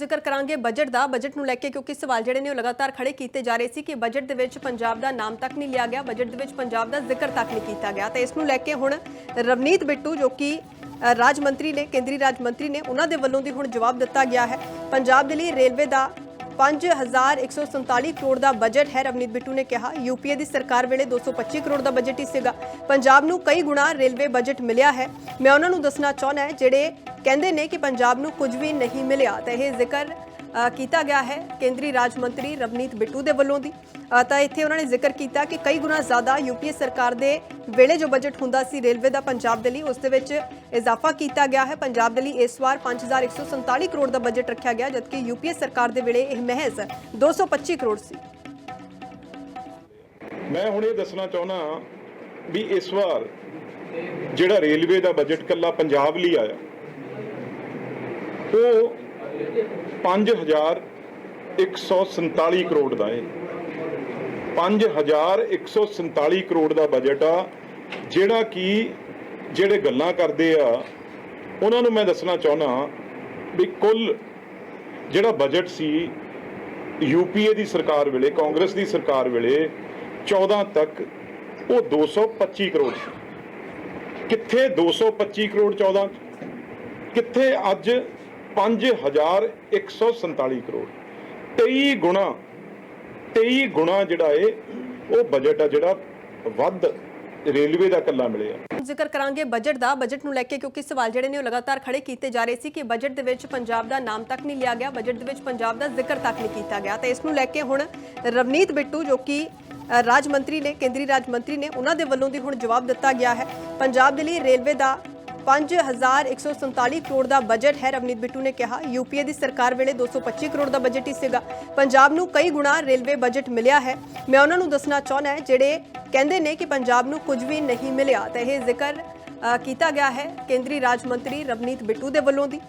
ਜ਼ਿਕਰ ਕਰਾਂਗੇ ਬਜਟ ਦਾ, ਬਜਟ ਨੂੰ ਲੈ ਕੇ ਕਿਉਂਕਿ ਸਵਾਲ ਜਿਹੜੇ ਨੇ ਉਹ ਲਗਾਤਾਰ ਖੜੇ ਕੀਤੇ ਜਾ ਰਹੇ ਸੀ ਕਿ ਬਜਟ ਦੇ ਵਿੱਚ ਪੰਜਾਬ ਦਾ ਨਾਮ ਤੱਕ ਨਹੀਂ ਲਿਆ ਗਿਆ, ਬਜਟ ਦੇ ਵਿੱਚ ਪੰਜਾਬ ਦਾ ਜ਼ਿਕਰ ਤੱਕ ਨਹੀਂ ਕੀਤਾ ਗਿਆ। ਤੇ ਇਸ ਨੂੰ ਲੈ ਕੇ ਹੁਣ ਰਵਨੀਤ ਬਿੱਟੂ ਜੋ ਕਿ ਰਾਜ ਮੰਤਰੀ ਨੇ, ਕੇਂਦਰੀ ਰਾਜ ਮੰਤਰੀ ਨੇ, ਉਹਨਾਂ ਦੇ ਵੱਲੋਂ ਦੀ ਹੁਣ ਜਵਾਬ ਦਿੱਤਾ ਗਿਆ ਹੈ। ਪੰਜਾਬ ਦੇ ਲਈ ਰੇਲਵੇ ਦਾ 5147 ਕਰੋੜ ਦਾ ਬਜਟ ਹੈ। ਰਵਨੀਤ ਬਿੱਟੂ ਨੇ ਕਿਹਾ ਯੂਪੀਏ ਦੀ ਸਰਕਾਰ ਵੇਲੇ 225 ਕਰੋੜ ਦਾ ਬਜਟ ਹੀ ਸੀਗਾ। ਪੰਜਾਬ ਨੂੰ ਕਈ ਗੁਣਾ ਰੇਲਵੇ ਬਜਟ ਮਿਲਿਆ ਹੈ। ਮੈਂ ਉਹਨਾਂ ਨੂੰ ਦੱਸਣਾ ਚਾਹੁੰਦਾ ਹੈ, ਜਿਹੜੇ ਕਹਿੰਦੇ ਨੇ ਕਿ ਪੰਜਾਬ ਨੂੰ ਕੁਝ ਵੀ ਨਹੀਂ ਮਿਲਿਆ, ਤਾਂ ਇਹ ਜ਼ਿਕਰ ਕੀਤਾ ਗਿਆ ਹੈ। ਕੇਂਦਰੀ ਰਾਜ ਮੰਤਰੀ ਰਵਨੀਤ ਬਿੱਟੂ ਦੇ ਵੱਲੋਂ ਦੀ। ਤਾਂ ਇੱਥੇ ਉਹਨਾਂ ਨੇ ਜ਼ਿਕਰ ਕੀਤਾ ਕਿ ਕਈ ਗੁਣਾ ਜ਼ਿਆਦਾ ਯੂਪੀਏ ਸਰਕਾਰ ਦੇ ਵੇਲੇ ਜੋ ਬਜਟ ਹੁੰਦਾ ਸੀ ਰੇਲਵੇ ਦਾ ਪੰਜਾਬ ਦੇ ਲਈ, ਉਸ ਦੇ ਵਿੱਚ ਇਜ਼ਾਫਾ ਕੀਤਾ ਗਿਆ ਹੈ। ਪੰਜਾਬ ਦੇ ਲਈ ਇਸ ਵਾਰ 5147 ਕਰੋੜ ਦਾ ਬਜਟ ਰੱਖਿਆ ਗਿਆ, ਜਦਕਿ ਯੂਪੀਏ ਸਰਕਾਰ ਦੇ ਵੇਲੇ ਇਹ ਮਹਿਜ਼ 225 ਕਰੋੜ ਸੀ। ਮੈਂ ਹੁਣ ਇਹ ਦੱਸਣਾ ਚਾਹੁੰਦਾ ਵੀ ਇਸ ਵਾਰ ਜਿਹੜਾ ਰੇਲਵੇ ਦਾ ਬਜਟ ਕੱਲਾ ਪੰਜਾਬ ਲਈ ਆਇਆ, ਉਹ 5147 ਕਰੋੜ ਦਾ ਹੈ 5147 ਕਰੋੜ ਦਾ ਬਜਟ ਆ, ਜਿਹੜਾ ਕਿ ਜਿਹੜੇ ਗੱਲਾਂ ਕਰਦੇ ਆ, ਉਹਨਾਂ ਨੂੰ ਮੈਂ ਦੱਸਣਾ ਚਾਹੁੰਦਾ ਵੀ ਕੁੱਲ ਜਿਹੜਾ ਬਜਟ ਸੀ ਯੂਪੀਏ ਦੀ ਸਰਕਾਰ ਵੇਲੇ, ਕਾਂਗਰਸ ਦੀ ਸਰਕਾਰ ਵੇਲੇ 14 ਤੱਕ ਉਹ 225 ਕਰੋੜ ਸੀ। ਕਿੱਥੇ 225 ਕਰੋੜ 14 ਕਿੱਥੇ ਅੱਜ 5147 ਕਰੋੜ। 23 ਗੁਣਾ 23 ਗੁਣਾ ਜਿਹੜਾ ਏ, ਉਹ ਬਜਟ ਆ ਜਿਹੜਾ ਵੱਧ ਰੇਲਵੇ ਦਾ ਕੱਲਾ ਮਿਲਿਆ। ਜ਼ਿਕਰ ਕਰਾਂਗੇ ਬਜਟ ਦਾ ਬਜਟ ਨੂੰ ਲੈ ਕੇ ਕਿਉਂਕਿ ਸਵਾਲ ਜਿਹੜੇ ਨੇ ਉਹ ਲਗਾਤਾਰ ਖੜੇ ਕੀਤੇ ਜਾ ਰਹੇ ਸੀ ਕਿ ਬਜਟ ਦੇ ਵਿੱਚ ਪੰਜਾਬ ਦਾ ਨਾਮ ਤੱਕ ਨਹੀਂ ਲਿਆ ਗਿਆ ਬਜਟ ਦੇ ਵਿੱਚ ਪੰਜਾਬ ਦਾ ਜ਼ਿਕਰ ਤੱਕ ਨਹੀਂ ਕੀਤਾ ਗਿਆ। ਤੇ ਇਸ ਨੂੰ ਲੈ ਕੇ ਹੁਣ ਰਵਨੀਤ ਬਿੱਟੂ ਜੋ ਕਿ ਰਾਜ ਮੰਤਰੀ ਨੇ, ਕੇਂਦਰੀ ਰਾਜ ਮੰਤਰੀ ਨੇ, ਉਹਨਾਂ ਦੇ ਵੱਲੋਂ ਦੀ ਹੁਣ ਜਵਾਬ ਦਿੱਤਾ ਗਿਆ ਹੈ। ਪੰਜਾਬ ਦੇ ਲਈ ਰੇਲਵੇ ਦਾ 5147 ਕਰੋੜ ਦਾ ਬਜਟ ਹੈ। ਰਵਨੀਤ ਬਿੱਟੂ ਨੇ ਕਿਹਾ ਯੂਪੀਏ ਦੀ ਸਰਕਾਰ ਵੇਲੇ 225 ਕਰੋੜ ਦਾ ਬਜਟ ਹੀ ਸੀਗਾ। ਪੰਜਾਬ ਨੂੰ ਕਈ ਗੁਣਾ ਰੇਲਵੇ ਬਜਟ ਮਿਲਿਆ ਹੈ। ਮੈਂ ਉਹਨਾਂ ਨੂੰ ਦੱਸਣਾ ਚਾਹੁੰਦਾ ਹੈ, ਜਿਹੜੇ ਕਹਿੰਦੇ ਨੇ ਕਿ ਪੰਜਾਬ ਨੂੰ ਕੁਝ ਵੀ ਨਹੀਂ ਮਿਲਿਆ, ਤਾਂ ਇਹ ਜ਼ਿਕਰ ਕੀਤਾ ਗਿਆ ਹੈ ਕੇਂਦਰੀ ਰਾਜ ਮੰਤਰੀ ਰਵਨੀਤ ਬਿੱਟੂ ਦੇ ਵੱਲੋਂ ਦੀ।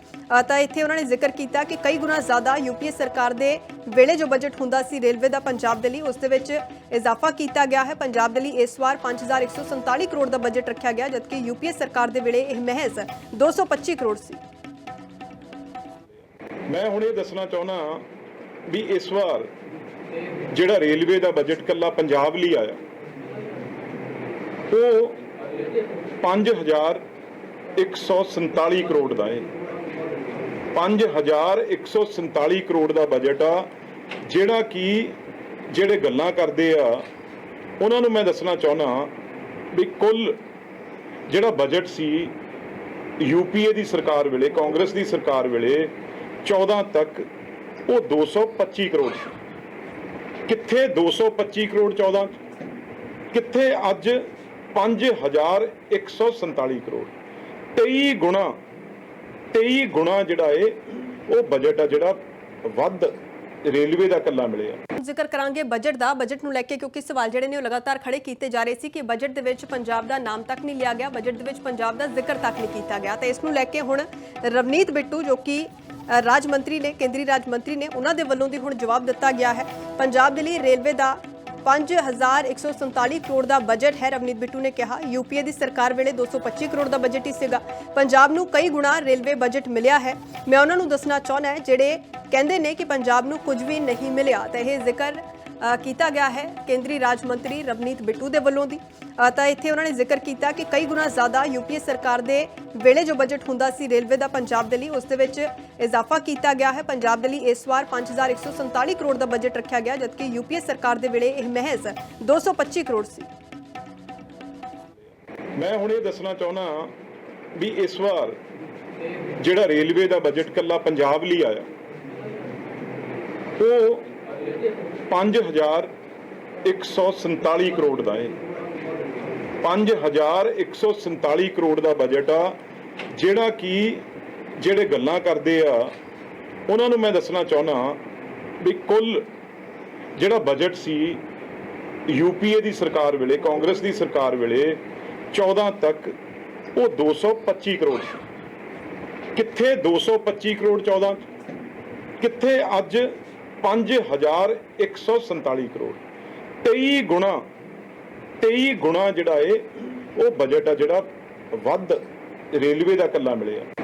ਤਾਂ ਇੱਥੇ ਉਹਨਾਂ ਨੇ ਜ਼ਿਕਰ ਕੀਤਾ ਕਿ ਕਈ ਗੁਣਾ ਜ਼ਿਆਦਾ ਯੂਪੀਏ ਸਰਕਾਰ ਦੇ ਵੇਲੇ ਜੋ ਬਜਟ ਹੁੰਦਾ ਸੀ ਰੇਲਵੇ ਦਾ ਪੰਜਾਬ ਦੇ ਲਈ, ਉਸ ਦੇ ਵਿੱਚ ਇਜ਼ਾਫਾ ਕੀਤਾ ਗਿਆ ਹੈ। ਪੰਜਾਬ ਦੇ ਲਈ ਇਸ ਵਾਰ 5147 ਕਰੋੜ ਦਾ ਬਜਟ ਰੱਖਿਆ ਗਿਆ, ਜਦਕਿ ਯੂਪੀਏ ਸਰਕਾਰ ਦੇ ਵੇਲੇ ਇਹ ਮਹਿਜ਼ 225 ਕਰੋੜ ਸੀ। ਮੈਂ ਹੁਣ ਇਹ ਦੱਸਣਾ ਚਾਹੁੰਦਾ ਵੀ ਇਸ ਵਾਰ ਜਿਹੜਾ ਰੇਲਵੇ ਦਾ ਬਜਟ ਕੱਲਾ ਪੰਜਾਬ ਲਈ ਆਇਆ, ਉਹ 5147 ਕਰੋੜ ਦਾ ਹੈ 5147 ਕਰੋੜ ਦਾ ਬਜਟ ਆ, ਜਿਹੜਾ ਕਿ ਜਿਹੜੇ ਗੱਲਾਂ ਕਰਦੇ ਆ, ਉਹਨਾਂ ਨੂੰ ਮੈਂ ਦੱਸਣਾ ਚਾਹੁੰਦਾ ਵੀ ਕੁੱਲ ਜਿਹੜਾ ਬਜਟ ਸੀ ਯੂਪੀਏ ਦੀ ਸਰਕਾਰ ਵੇਲੇ, ਕਾਂਗਰਸ ਦੀ ਸਰਕਾਰ ਵੇਲੇ 14 ਤੱਕ ਉਹ 225 ਕਰੋੜ ਸੀ। ਕਿੱਥੇ 225 ਕਰੋੜ 14 ਕਿੱਥੇ ਅੱਜ 5147 ਕਰੋੜ। 23 ਗੁਣਾ 23 ਗੁਣਾ ਜਿਹੜਾ ਏ, ਉਹ ਬਜਟ ਆ ਜਿਹੜਾ ਵੱਧ ਰੇਲਵੇ ਦਾ ਕੱਲਾ ਮਿਲਿਆ। ਜ਼ਿਕਰ ਕਰਾਂਗੇ ਬਜਟ ਦਾ ਬਜਟ ਨੂੰ ਲੈ ਕੇ ਕਿਉਂਕਿ ਸਵਾਲ ਜਿਹੜੇ ਨੇ ਉਹ ਲਗਾਤਾਰ ਖੜੇ ਕੀਤੇ ਜਾ ਰਹੇ ਸੀ ਕਿ ਬਜਟ ਦੇ ਵਿੱਚ ਪੰਜਾਬ ਦਾ ਨਾਮ ਤੱਕ ਨਹੀਂ ਲਿਆ ਗਿਆ ਬਜਟ ਦੇ ਵਿੱਚ ਪੰਜਾਬ ਦਾ ਜ਼ਿਕਰ ਤੱਕ ਨਹੀਂ ਕੀਤਾ ਗਿਆ। ਤੇ ਇਸ ਨੂੰ ਲੈ ਕੇ ਹੁਣ ਰਵਨੀਤ ਬਿੱਟੂ ਜੋ ਕਿ ਰਾਜ ਮੰਤਰੀ ਨੇ, ਕੇਂਦਰੀ ਰਾਜ ਮੰਤਰੀ ਨੇ, ਉਹਨਾਂ ਦੇ ਵੱਲੋਂ ਦੀ ਹੁਣ ਜਵਾਬ ਦਿੱਤਾ ਗਿਆ ਹੈ। ਪੰਜਾਬ ਦੇ ਲਈ ਰੇਲਵੇ ਦਾ 5147 ਕਰੋੜ ਦਾ ਬਜਟ ਹੈ। ਰਵਨੀਤ ਬਿੱਟੂ ਨੇ ਕਿਹਾ ਯੂਪੀਏ ਦੀ ਸਰਕਾਰ ਵੇਲੇ 225 ਕਰੋੜ ਦਾ ਬਜਟ ਹੀ ਸੀਗਾ। ਪੰਜਾਬ ਨੂੰ ਕਈ ਗੁਣਾ ਰੇਲਵੇ ਬਜਟ ਮਿਲਿਆ ਹੈ। ਮੈਂ ਉਹਨਾਂ ਨੂੰ ਦੱਸਣਾ ਚਾਹੁੰਦਾ ਜਿਹੜੇ ਕਹਿੰਦੇ ਨੇ ਕਿ ਪੰਜਾਬ ਨੂੰ ਕੁਝ ਵੀ ਨਹੀਂ ਮਿਲਿਆ, ਤਾਂ ਇਹ ਜ਼ਿਕਰ ਕੀਤਾ ਗਿਆ ਹੈ ਕੇਂਦਰੀ ਰਾਜ ਮੰਤਰੀ ਰਵਨੀਤ ਬਿੱਟੂ ਦੇ ਵੱਲੋਂ ਦੀ। ਤਾਂ ਇੱਥੇ ਉਹਨਾਂ ਨੇ ਜ਼ਿਕਰ ਕੀਤਾ ਕਿ ਕਈ ਗੁਣਾ ਜ਼ਿਆਦਾ ਯੂਪੀਏ ਸਰਕਾਰ ਦੇ ਵੇਲੇ ਜੋ ਬਜਟ ਹੁੰਦਾ ਸੀ ਰੇਲਵੇ ਦਾ ਪੰਜਾਬ ਦੇ ਲਈ, ਉਸ ਦੇ ਵਿੱਚ ਇਜ਼ਾਫਾ ਕੀਤਾ ਗਿਆ ਹੈ। ਪੰਜਾਬ ਦੇ ਲਈ ਇਸ ਵਾਰ 5147 ਕਰੋੜ ਦਾ ਬਜਟ ਰੱਖਿਆ ਗਿਆ, ਜਦਕਿ ਯੂਪੀਏ ਸਰਕਾਰ ਦੇ ਵੇਲੇ ਇਹ ਮਹਿਜ਼ 225 ਕਰੋੜ ਸੀ। ਮੈਂ ਹੁਣ ਇਹ ਦੱਸਣਾ ਚਾਹੁੰਦਾ ਵੀ ਇਸ ਵਾਰ ਜਿਹੜਾ ਰੇਲਵੇ ਦਾ ਬਜਟ ਕੱਲਾ ਪੰਜਾਬ ਲਈ ਆਇਆ, ਉਹ 5147 ਕਰੋੜ ਦਾ ਹੈ 5147 ਕਰੋੜ ਦਾ ਬਜਟ ਆ, ਜਿਹੜਾ ਕਿ ਜਿਹੜੇ ਗੱਲਾਂ ਕਰਦੇ ਆ, ਉਹਨਾਂ ਨੂੰ ਮੈਂ ਦੱਸਣਾ ਚਾਹੁੰਦਾ ਵੀ ਕੁੱਲ ਜਿਹੜਾ ਬਜਟ ਸੀ ਯੂਪੀਏ ਦੀ ਸਰਕਾਰ ਵੇਲੇ, ਕਾਂਗਰਸ ਦੀ ਸਰਕਾਰ ਵੇਲੇ 14 ਤੱਕ ਉਹ 225 ਕਰੋੜ ਸੀ। ਕਿੱਥੇ 225 ਕਰੋੜ 14 ਕਿੱਥੇ ਅੱਜ 5147 ਕਰੋੜ। 23 ਗੁਣਾ 23 ਗੁਣਾ ਜਿਹੜਾ ਏ, ਉਹ ਬਜਟ ਆ ਜਿਹੜਾ ਵੱਧ ਰੇਲਵੇ ਦਾ ਕੱਲਾ ਮਿਲਿਆ।